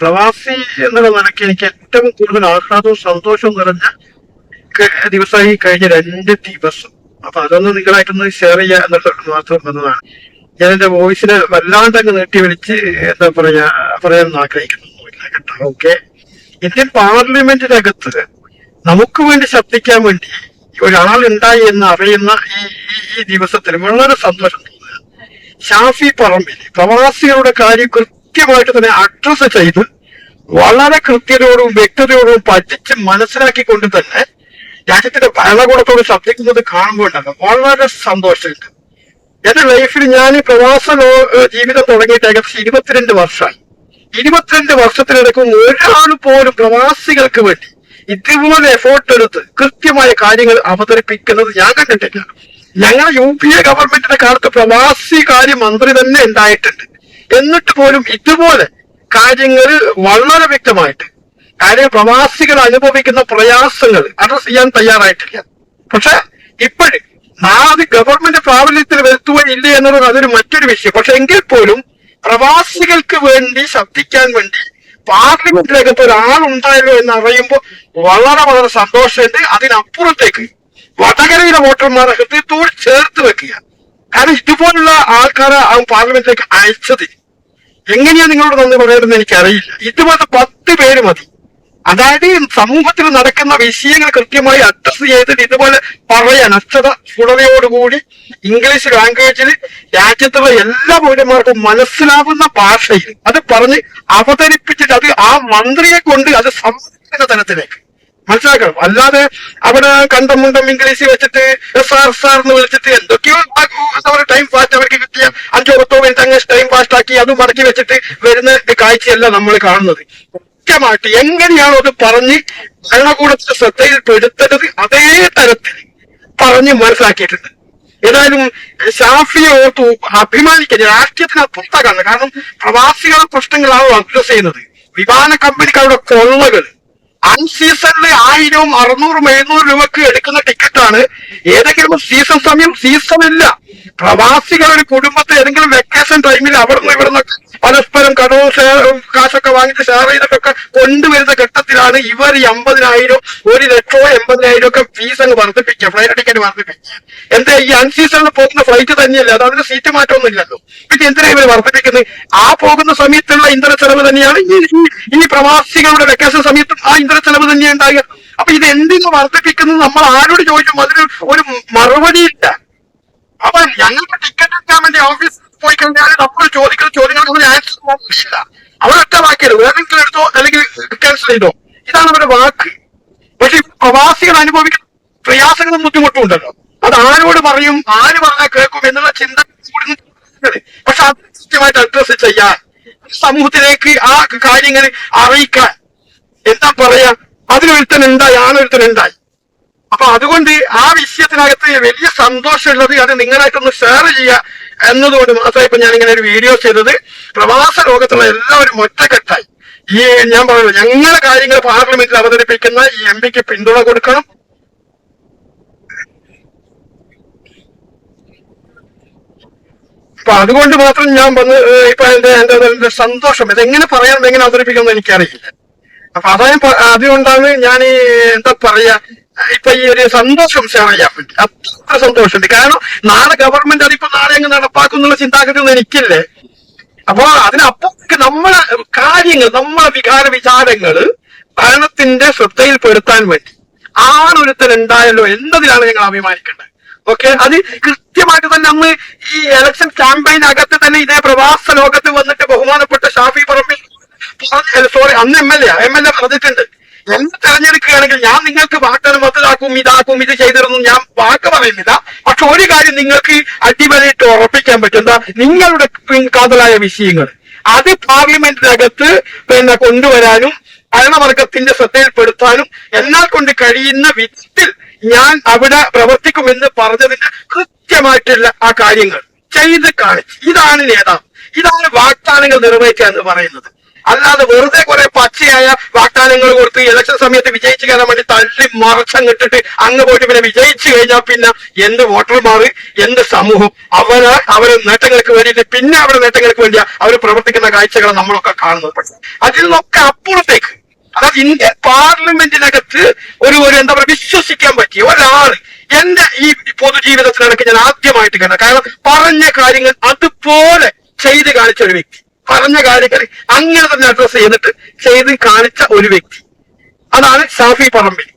പ്രവാസി എന്നുള്ള നിലയ്ക്ക് എനിക്ക് ഏറ്റവും കൂടുതൽ ആഹ്ലാദവും സന്തോഷവും നിറഞ്ഞ ദിവസമായി കഴിഞ്ഞ രണ്ട് ദിവസം. അപ്പൊ അതൊന്ന് നിങ്ങളായിട്ടൊന്ന് ഷെയർ ചെയ്യുക എന്നുള്ളത് മാത്രം എന്നതാണ് ഞാൻ എന്റെ വോയിസിനെ വല്ലാണ്ട് അങ്ങ് നീട്ടി വിളിച്ച് എന്താ പറയാ പറയാൻ ആഗ്രഹിക്കുന്നൊന്നുമില്ല കേട്ടോ. ഓക്കെ ഇന്ത്യൻ പാർലമെന്റിനകത്ത് നമുക്ക് വേണ്ടി ശബ്ദിക്കാൻ വേണ്ടി ഒരാൾ ഉണ്ടായി എന്ന് അറിയുന്ന ഈ- ഈ ദിവസത്തിൽ വളരെ സന്തോഷം തോന്നുക ഷാഫി പറമ്പിൽ പ്രവാസികളുടെ കാര്യം കൃത്യമായിട്ട് തന്നെ അഡ്രസ് ചെയ്ത് വളരെ കൃത്യതയോടും വ്യക്തതയോടും പഠിച്ച് മനസ്സിലാക്കിക്കൊണ്ട് തന്നെ രാജ്യത്തിന്റെ ഭരണകൂടത്തോട് ശബ്ദിക്കുന്നത് കാണുമ്പോൾ വളരെ സന്തോഷമുണ്ട്. എന്റെ ലൈഫിൽ ഞാൻ പ്രവാസ ജീവിതം തുടങ്ങിയിട്ട് ഏകദേശം ഇരുപത്തിരണ്ട് വർഷമായി. ഇരുപത്തിരണ്ട് വർഷത്തിനിടയ്ക്കും ഒരാൾ പോലും പ്രവാസികൾക്ക് വേണ്ടി ഇതുപോലെ എഫോർട്ട് എടുത്ത് കൃത്യമായ കാര്യങ്ങൾ അവതരിപ്പിക്കുന്നത് ഞാൻ കണ്ടിട്ടില്ല. ഞങ്ങൾ യു പി എ ഗവൺമെന്റിന്റെ കാലത്ത് പ്രവാസി കാര്യ മന്ത്രി തന്നെ ഉണ്ടായിട്ടുണ്ട്. എന്നിട്ട് പോലും ഇതുപോലെ കാര്യങ്ങൾ വളരെ വ്യക്തമായിട്ട് കാര്യം പ്രവാസികൾ അനുഭവിക്കുന്ന പ്രയാസങ്ങൾ അഡ്രസ് ചെയ്യാൻ തയ്യാറായിട്ടില്ല. പക്ഷെ ഇപ്പോഴും നാത് ഗവൺമെന്റ് പ്രാബല്യത്തിൽ വരുത്തുകയില്ല എന്നുള്ളത് അതൊരു മറ്റൊരു വിഷയം. പക്ഷെ എങ്കിൽ പോലും പ്രവാസികൾക്ക് വേണ്ടി ശബ്ദിക്കാൻ വേണ്ടി പാർലമെന്റിലേക്ക് ഒരാളുണ്ടായല്ലോ എന്ന് അറിയുമ്പോൾ വളരെ വളരെ സന്തോഷമുണ്ട്. അതിനപ്പുറത്തേക്ക് വടകരയിലെ വോട്ടർമാരെ ഹൃദയത്തോട് ചേർത്ത് വെക്കുക. കാരണം ഇതുപോലുള്ള ആൾക്കാരെ ആ പാർലമെന്റിലേക്ക് അയച്ചത് എങ്ങനെയാ നിങ്ങളോട് നന്ദി പറയണമെന്ന് എനിക്കറിയില്ല. ഇതുപോലെ പത്ത് പേര് മതി. അതായത് സമൂഹത്തിൽ നടക്കുന്ന വിഷയങ്ങൾ കൃത്യമായി അഡ്രസ് ചെയ്തിട്ട് ഇതുപോലെ പറയാൻ അക്ഷത സ്ഫുടതയോടുകൂടി ഇംഗ്ലീഷ് ലാംഗ്വേജിൽ രാജ്യത്തുള്ള എല്ലാ പൗരന്മാർക്കും മനസ്സിലാവുന്ന ഭാഷയിൽ അത് പറഞ്ഞ് അവതരിപ്പിച്ചിട്ട് അത് ആ മന്ത്രിയെ കൊണ്ട് അത് സംവദിക്കുന്ന തലത്തിലേക്ക് മനസ്സിലാക്കണം. അല്ലാതെ അവിടെ കണ്ടം മുണ്ടം ഇംഗ്ലീഷ് വെച്ചിട്ട് എസ് ആർ എസ് ആർ എന്ന് വിളിച്ചിട്ട് എന്തൊക്കെയോ ടൈം ഫാസ്റ്റ് അവർക്ക് കിട്ടിയ അഞ്ചോ പത്തോ മിനിറ്റ് അങ്ങ് ടൈം ഫാസ്റ്റ് ആക്കി അത് മടക്കി വെച്ചിട്ട് വരുന്ന കാഴ്ചയല്ല നമ്മൾ കാണുന്നത്. കൃത്യമായിട്ട് എങ്ങനെയാണോ അത് പറഞ്ഞ് ഭരണകൂടത്തിന്റെ ശ്രദ്ധയിൽ പെടുത്തേണ്ടത് അതേ തരത്തിൽ പറഞ്ഞ് മനസ്സിലാക്കിയിട്ടുണ്ട്. ഏതായാലും ഷാഫിയെ ഓർത്തു അഭിമാനിക്കുന്നത് രാഷ്ട്രീയത്തിന് പുറത്താക്കാണ് കാരണം പ്രവാസികളുടെ പ്രശ്നങ്ങളാണോ അഡ്രസ് ചെയ്യുന്നത്? വിമാന കമ്പനിക്കാരുടെ കൊള്ളകൾ. അൺസീസണിൽ ആയിരവും അറുന്നൂറും എഴുന്നൂറ് രൂപക്ക് എടുക്കുന്ന ടിക്കറ്റാണ്. ഏതെങ്കിലും സീസൺ സമയം സീസൺ ഇല്ല പ്രവാസികൾ ഒരു കുടുംബത്തെ ഏതെങ്കിലും വെക്കേഷൻ ടൈമിൽ അവിടുന്ന് ഇവിടുന്ന് പരസ്പരം കടവും കാശൊക്കെ വാങ്ങിച്ച് ഷെയർ ചെയ്തിട്ടൊക്കെ കൊണ്ടുവരുന്ന ഘട്ടത്തിലാണ് ഇവർ ഈ അമ്പതിനായിരം ഒരു ലക്ഷമോ എൺപതിനായിരം ഒക്കെ ഫീസ് അങ്ങ് വർദ്ധിപ്പിക്കുക. ഫ്ലൈറ്റ് ടിക്കറ്റ് വർദ്ധിപ്പിക്കുക. എന്താ ഈ അൺസീസണിൽ പോകുന്ന ഫ്ലൈറ്റ് തന്നെയല്ലേ? അത് സീറ്റ് മാറ്റമൊന്നും ഇല്ലല്ലോ പിന്നെ എന്തിനാ ഇവർ വർദ്ധിപ്പിക്കുന്നത്? ആ പോകുന്ന സമയത്തുള്ള ഇന്ധന ചെലവ് തന്നെയാണ് ഈ- പ്രവാസികളുടെ വെക്കേഷൻ സമയത്തും ആ ഇന്ധന ചെലവ് തന്നെയാണ് ഉണ്ടാകുക അപ്പൊ ഇത് എന്തിനു വർദ്ധിപ്പിക്കുന്നത് നമ്മൾ ആരോട് ചോദിക്കും? അതിന് ഒരു മറുപടിയില്ല. അപ്പൊ ഞങ്ങൾക്ക് ടിക്കറ്റ് എടുക്കാൻ വേണ്ടി ഓഫീസിൽ പോയി കഴിഞ്ഞാൽ നമ്മൾ ചോദിക്കുന്ന ചോദ്യങ്ങൾക്കൊന്നും ആൻസർ ഇല്ല അവരൊറ്റ വാക്കിയത് വേറെങ്കിലും എടുത്തോ? അല്ലെങ്കിൽ ക്യാൻസൽ ചെയ്തോ? ഇതാണ് അവരുടെ വാക്ക്. പക്ഷെ പ്രവാസികൾ അനുഭവിക്കുന്ന പ്രയാസങ്ങളും ബുദ്ധിമുട്ടും ഉണ്ടല്ലോ. അത് ആരോട് പറയും ആര് പറഞ്ഞാൽ കേൾക്കും എന്നുള്ള ചിന്ത. പക്ഷെ അത് കൃത്യമായിട്ട് അഡ്രസ് ചെയ്യാൻ സമൂഹത്തിലേക്ക് ആ കാര്യങ്ങൾ അറിയിക്കാൻ എന്താ പറയാ? അതിനൊരുത്തൻ ഉണ്ടായി ആനൊരുത്തൻ ഉണ്ടായി അപ്പൊ അതുകൊണ്ട് ആ വിഷയത്തിനകത്ത് വലിയ സന്തോഷമുള്ളത് അത് നിങ്ങളായിട്ടൊന്ന് ഷെയർ ചെയ്യുക. എന്നതുകൊണ്ട് മാത്രമേ ഇപ്പൊ ഞാൻ ഇങ്ങനെ ഒരു വീഡിയോ ചെയ്തത്. പ്രവാസ ലോകത്തുള്ള എല്ലാവരും ഒറ്റക്കെട്ടായി. ഈ ഞാൻ പറയുന്നത് ഞങ്ങളുടെ കാര്യങ്ങൾ പാർലമെന്റിൽ അവതരിപ്പിക്കുന്ന ഈ എം പിക്ക് പിന്തുണ കൊടുക്കണം. അപ്പൊ അതുകൊണ്ട് മാത്രം ഞാൻ വന്ന് ഇപ്പൊ എന്റെ എന്റെ എന്റെ സന്തോഷം. ഇതെങ്ങനെ പറയണം എങ്ങനെ അവതരിപ്പിക്കണം എനിക്കറിയില്ല. അപ്പൊ അതായത് അതുകൊണ്ടാണ് ഞാൻ എന്താ പറയാ ഇപ്പൊ ഈ ഒരു സന്തോഷം ഷെയർ ചെയ്യാൻ അത്ര സന്തോഷമുണ്ട്. കാരണം നാളെ ഗവൺമെന്റ് അതിപ്പോ നാളെ അങ്ങ് നടപ്പാക്കുന്നുള്ള ചിന്താഗതി ഒന്നും എനിക്കില്ലേ? അപ്പൊ അതിനപ്പുറത്തേക്ക് നമ്മളെ കാര്യങ്ങൾ നമ്മളെ വികാര വിചാരങ്ങൾ ഭരണത്തിന്റെ ശ്രദ്ധയിൽപ്പെടുത്താൻ വേണ്ടി ആണൊരുത്തൻ ഉണ്ടായല്ലോ എന്നതിലാണ് ഞങ്ങൾ അഭിമാനിക്കേണ്ടത്. ഓക്കെ? അത് കൃത്യമായിട്ട് തന്നെ അന്ന് ഈ ഇലക്ഷൻ ക്യാമ്പയിനകത്ത് തന്നെ ഇതേ പ്രവാസ ലോകത്ത് വന്നിട്ട് ബഹുമാനപ്പെട്ട ഷാഫി പറമ്പിൽ സോറി അന്ന് M L A M L A പറഞ്ഞിട്ടുണ്ട്. എന്നെ തെരഞ്ഞെടുക്കുകയാണെങ്കിൽ ഞാൻ നിങ്ങൾക്ക് വാഗ്ദാനം മൊത്തതാക്കും ഇതാക്കും ഇത് ചെയ്തിരുന്നു ഞാൻ വാക്ക് പറയുന്നില്ല. പക്ഷെ ഒരു കാര്യം നിങ്ങൾക്ക് അടിവരയിട്ട് ഉറപ്പിക്കാൻ പറ്റും. എന്താ? നിങ്ങളുടെ കാതലായ വിഷയങ്ങൾ. അത് പാർലമെന്റിനകത്ത് പിന്നെ കൊണ്ടുവരാനും ഭരണവർഗത്തിന്റെ ശ്രദ്ധയിൽപ്പെടുത്താനും എന്നാൽ കൊണ്ട് കഴിയുന്ന വിധത്തിൽ ഞാൻ അവിടെ പ്രവർത്തിക്കുമെന്ന് പറഞ്ഞതിന് കൃത്യമായിട്ടുള്ള ആ കാര്യങ്ങൾ ചെയ്ത് കാണിച്ചു. ഇതാണ് നേതാവ്. ഇതാണ് വാഗ്ദാനങ്ങൾ നിറവേറ്റുക എന്ന് പറയുന്നത്. അല്ലാതെ വെറുതെ കുറെ പച്ചയായ കൊടുത്ത് ഇലക്ഷൻ സമയത്ത് വിജയിച്ചു കയറാൻ വേണ്ടി തള്ളി മറച്ചങ്ങിട്ടിട്ട് അങ്ങ് പോയിട്ട് പിന്നെ വിജയിച്ചു കഴിഞ്ഞാൽ പിന്നെ എന്ത് വോട്ടർമാർ എന്ത് സമൂഹം? അവർ അവരെ നേട്ടങ്ങൾക്ക് വേണ്ടിയിട്ട് പിന്നെ അവരുടെ നേട്ടങ്ങൾക്ക് വേണ്ടിയാ അവർ പ്രവർത്തിക്കുന്ന കാഴ്ചകൾ നമ്മളൊക്കെ കാണുന്നത്. പക്ഷേ അതിൽ നിന്നൊക്കെ അപ്പുറത്തേക്ക് അതായത് ഇന്ത്യൻ പാർലമെന്റിനകത്ത് ഒരു ഒരു എന്താ പറയുക വിശ്വസിക്കാൻ പറ്റിയ ഒരാൾ എന്റെ ഈ പൊതുജീവിതത്തിനിടയ്ക്ക് ഞാൻ ആദ്യമായിട്ട് കണ്ട കാരണം പറഞ്ഞ കാര്യങ്ങൾ അതുപോലെ ചെയ്ത് കാണിച്ച ഒരു വ്യക്തി. പറഞ്ഞ കാര്യങ്ങൾ അങ്ങനെ തന്നെ അഡ്രസ് ചെയ്തിട്ട് ചെയ്ത് കാണിച്ച ഒരു വ്യക്തി. അതാണ് ഷാഫി പറമ്പിൽ.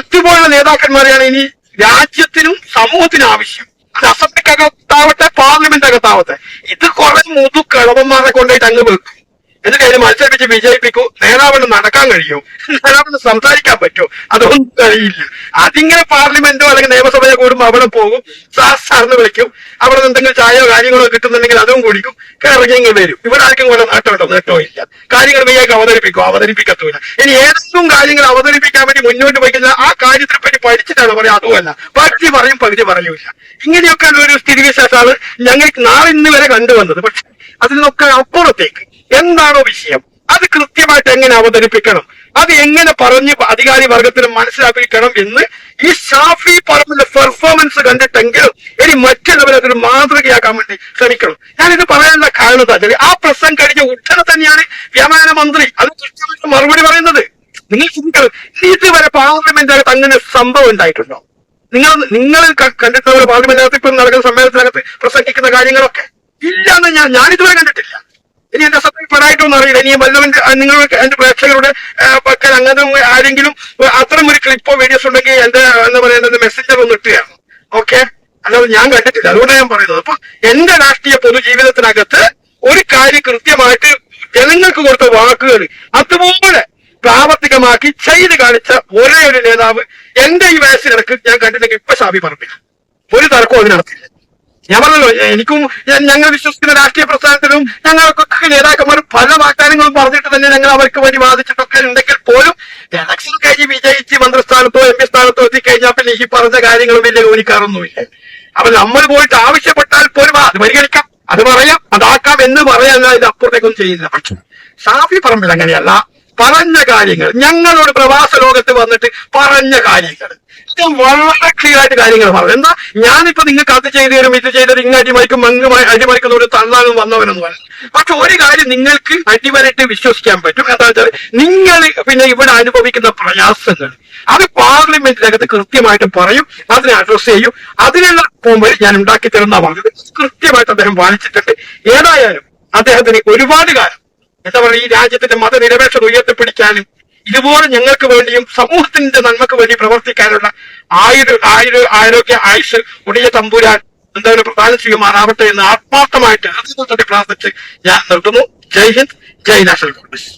അതുപോലുള്ള നേതാക്കന്മാരെയാണ് ഇനി രാജ്യത്തിനും സമൂഹത്തിനും ആവശ്യം. അത് അസംബ്ലിക്കകത്താവട്ടെ പാർലമെന്റ് അകത്താവട്ടെ ഇത് കുറെ മുതു കളവന്മാരെ കൊണ്ടുപോയിട്ട് അങ്ങ് വെക്കും. എന്നിട്ട് അതിന് മത്സരിപ്പിച്ച് വിജയിപ്പിക്കൂ. നേതാവിന് നടക്കാൻ കഴിയും. നേതാവിന് സംസാരിക്കാൻ പറ്റൂ. അതൊന്നും കഴിയില്ല അതിങ്ങനെ പാർലമെന്റോ അല്ലെങ്കിൽ നിയമസഭയോ കൂടുമ്പോൾ അവിടെ പോകും. സാർ സാറിന് വിളിക്കും. അവിടെ എന്തെങ്കിലും ചായയോ കാര്യങ്ങളോ കിട്ടുന്നുണ്ടെങ്കിൽ അതും കുടിക്കും. ഇറങ്ങി ഇങ്ങനെ വരും. ഇവിടെ ആർക്കും കൂടെ നേട്ടമുണ്ടോ നേട്ടവും ഇല്ല. കാര്യങ്ങൾ വേഗം അവതരിപ്പിക്കും. അവതരിപ്പിക്കത്തൂല. ഇനി ഏതെങ്കിലും കാര്യങ്ങൾ അവതരിപ്പിക്കാൻ വേണ്ടി മുന്നോട്ട് പോയിക്കുന്ന ആ കാര്യത്തിനെ പറ്റി പഠിച്ചിട്ടാണ് പറയാം അതുമല്ല. പകുതി പറയും പകുതി പറയൂല ഇങ്ങനെയൊക്കെ ഒരു സ്ഥിതിവിശേഷമാണ് ഞങ്ങൾക്ക് നാളെ ഇന്ന് വരെ കണ്ടുവന്നത്. പക്ഷെ അതിൽ നിന്നൊക്കെ അപ്പുറത്തേക്ക്. എന്താണോ വിഷയം? അത് കൃത്യമായിട്ട് എങ്ങനെ അവതരിപ്പിക്കണം? അത് എങ്ങനെ പറഞ്ഞ് അധികാരി വർഗത്തിന് മനസ്സിലാക്കിക്കണം എന്ന് ഈ ഷാഫി പറമ്പിന്റെ പെർഫോമൻസ് കണ്ടിട്ടെങ്കിലും ഇനി മറ്റുള്ളവരെ അതൊരു മാതൃകയാക്കാൻ വേണ്ടി ശ്രമിക്കണം. ഞാനിത് പറയാനുള്ള കാരണം എന്താ വെച്ചാൽ ആ പ്രസംഗം കഴിഞ്ഞ ഉടനെ തന്നെയാണ് വ്യോമയാന മന്ത്രി അത് കൃത്യമായിട്ട് മറുപടി പറയുന്നത്. നിങ്ങൾ ചിന്തിക്കണം ഇതുവരെ പാർലമെന്റിനകത്ത് അങ്ങനെ സംഭവം ഉണ്ടായിട്ടുണ്ടോ? നിങ്ങൾ നിങ്ങൾ കണ്ടിട്ടുള്ള പാർലമെന്റിനകത്ത് ഇപ്പം നടക്കുന്ന സമ്മേളനത്തിനകത്ത് പ്രസംഗിക്കുന്ന കാര്യങ്ങളൊക്കെ ഇല്ല എന്ന് ഞാൻ ഞാനിതുവരെ കണ്ടിട്ടില്ല. ഇനി എന്റെ സത്യപ്പെടായിട്ടൊന്നും അറിയില്ല. ഇനി വല്ലതും നിങ്ങൾ എന്റെ പ്രേക്ഷകരുടെ പക്കൽ അങ്ങനെ ആരെങ്കിലും അത്തരം ഒരു ക്ലിപ്പോ വീഡിയോസ് ഉണ്ടെങ്കിൽ എന്റെ എന്താ പറയുന്നത് മെസ്സഞ്ചർ ഒന്ന് ഇട്ടുകയാണ് ഓക്കെ അല്ലാതെ ഞാൻ കണ്ടിട്ടില്ല. അതുകൊണ്ടാണ് ഞാൻ പറയുന്നത്. അപ്പൊ എന്റെ രാഷ്ട്രീയ പൊതുജീവിതത്തിനകത്ത് ഒരു കാര്യം കൃത്യമായിട്ട് ജനങ്ങൾക്ക് കൊടുത്ത വാക്കുകൾ അതുപോലെ പ്രാവർത്തികമാക്കി ചെയ്ത് കാണിച്ച ഒരേ ഒരു നേതാവ് എന്റെ ഈ വയസ്സിനിടക്ക് ഞാൻ കണ്ടിട്ടുണ്ടെങ്കിൽ ഇപ്പൊ ഷാബി പറഞ്ഞില്ല ഒരു തർക്കവും അതിനകത്തില്ല. ഞാൻ പറഞ്ഞല്ലോ എനിക്കും ഞങ്ങൾ വിശ്വസിക്കുന്ന രാഷ്ട്രീയ പ്രസ്ഥാനത്തിലും ഞങ്ങൾക്കൊക്കെ നേതാക്കന്മാർ പല വാഗ്ദാനങ്ങളും പറഞ്ഞിട്ട് തന്നെ ഞങ്ങൾ അവർക്ക് വേണ്ടി വാദിച്ചിട്ടൊക്കെ ഉണ്ടെങ്കിൽ പോലും ഇലക്ഷൻ കഴിഞ്ഞ് വിജയിച്ച് മന്ത്രിസ്ഥാനത്തോ എം പി സ്ഥാനത്തോ എത്തിക്കഴിഞ്ഞാൽ പിന്നെ ഈ പറഞ്ഞ കാര്യങ്ങളും വലിയ ഗൗനിക്കാറൊന്നുമില്ല അപ്പൊ നമ്മൾ പോയിട്ട് ആവശ്യപ്പെട്ടാൽ പോലും അത് പരിഗണിക്കാം. അത് പറയാം അതാക്കാം എന്ന് പറയാൻ ഇത് അപ്പുറത്തേക്കൊന്നും ചെയ്യില്ല. പക്ഷെ ഷാഫി പറമ്പിൽ അങ്ങനെയല്ല. പറഞ്ഞ കാര്യങ്ങൾ. ഞങ്ങളോട് പ്രവാസ ലോകത്ത് വന്നിട്ട് പറഞ്ഞ കാര്യങ്ങൾ. ഇത് വളരെ ക്ലിയർ ആയിട്ട് കാര്യങ്ങൾ പറഞ്ഞു. എന്താ? ഞാനിപ്പോ നിങ്ങൾക്ക് അത് ചെയ്തു തരും ഇത് ചെയ്തു തരും ഇങ്ങ് അടിമറിക്കും അങ്ങ് മ- അടിമറിക്കുന്ന ഒരു തള്ളാനും വന്നവനെന്ന് പറഞ്ഞു പക്ഷെ ഒരു കാര്യം നിങ്ങൾക്ക് അടിമറിട്ട് വിശ്വസിക്കാൻ പറ്റും. എന്താ വെച്ചാൽ നിങ്ങൾ പിന്നെ ഇവിടെ അനുഭവിക്കുന്ന പ്രയാസങ്ങൾ അത് പാർലമെന്റിനകത്ത് കൃത്യമായിട്ട് പറയും അതിനെ അഡ്രസ് ചെയ്യും. അതിനുള്ള പോകുമ്പോൾ ഞാൻ ഉണ്ടാക്കി തരുന്ന പറഞ്ഞത്. കൃത്യമായിട്ട് അദ്ദേഹം വായിച്ചിട്ടുണ്ട്. ഏതായാലും അദ്ദേഹത്തിന് ഒരുപാട് കാലം. എന്താ പറയുക ഈ രാജ്യത്തിന്റെ മതനിരപേക്ഷത ഉയർത്തിപ്പിടിക്കാനും ഇതുപോലെ ഞങ്ങൾക്ക് വേണ്ടിയും സമൂഹത്തിന്റെ നന്മക്ക് വേണ്ടി പ്രവർത്തിക്കാനുള്ള ആയുര് ആയുര് ആരോഗ്യ ആയുഷ് ഉടയ തമ്പുരാൻ എന്തായാലും പ്രധാനം ചെയ്യുമാറാവട്ടെ എന്ന് ആത്മാർത്ഥമായിട്ട് ഹൃദയത്തിൽ പ്രാർത്ഥിച്ച് ഞാൻ നിർത്തുന്നു. Jai Hind Jai National Congress.